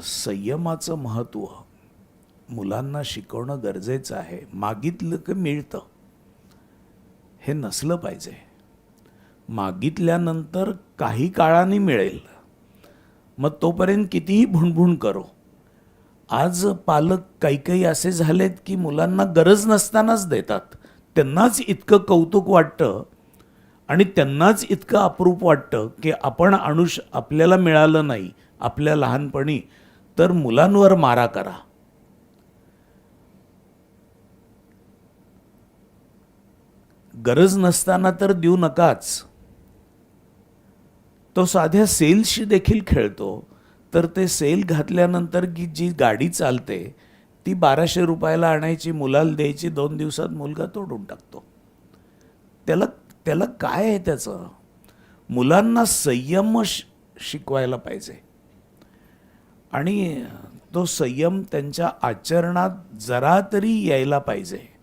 संयमाचं महत्त्व. मुलांना शिकवणं गरजेचं आहे. मागितलं की मिळतं. हे नसलं पाहिजे. मागितल्यानंतर काही काळाने मिळेल. मग तोपर्यंत कितीही भुणभुण करो. आज पालक काही काही असे झालेत की मुलांना गरज नसतानाच देतात. त्यांनाच इतकं कौतुक वाटतं आणि त्यांनाच इतकं अप्रूप वाटतं की आपण अनुष आपल्याला मिळालं नाही. आपल्या लहानपणी तर मुलांवर मारा करा. गरज नसताना तर देऊ नकाच. तो साध्या सेल्सशी देखील खेळतो. तर ते सेल घातल्यानंतर की जी गाडी चालते ती बाराशे रुपयाला आणायची मुलाला द्यायची दोन दिवसात मुलगा तोडून टाकतो. त्याला त्याला काय आहे त्याचं? मुलांना संयम शिकवायला पाहिजे. आणि तो संयम त्यांच्या आचरणात जरा तरी यायला पाहिजे.